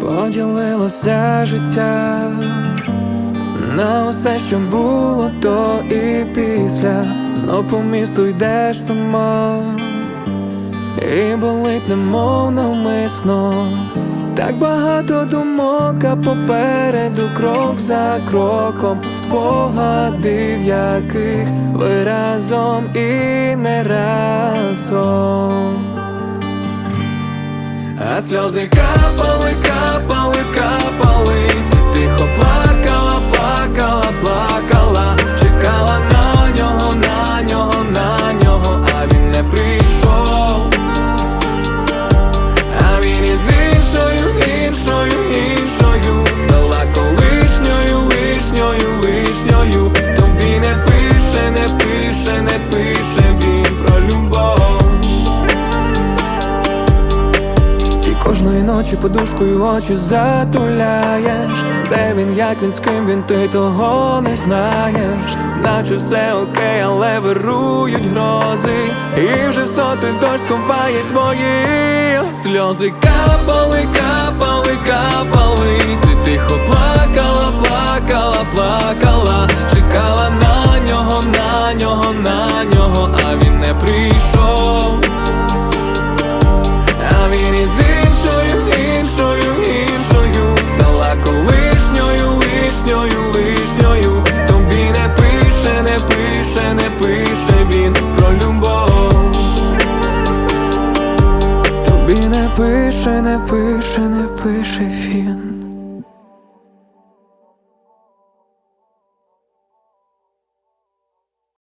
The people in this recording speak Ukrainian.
Поділилося життя на усе, що було до і після. Знов по місту йдеш сама, і болить немов навмисно. Так багато думок, а попереду крок за кроком, спогадів яких ви разом і не разом. Сльози капали, капали, капали, кожної ночі подушкою очі затуляєш. Де він, як він, з ким він, ти того не знаєш. Наче все окей, але вирують грози. І вже в сотий дощ сховає твої Сльози. Капали, капали, капали. Ти тихо плакала, плакала, плакала. Чекала на нього, на нього, на нього, а він не прийшов пише, не пише, не пише він.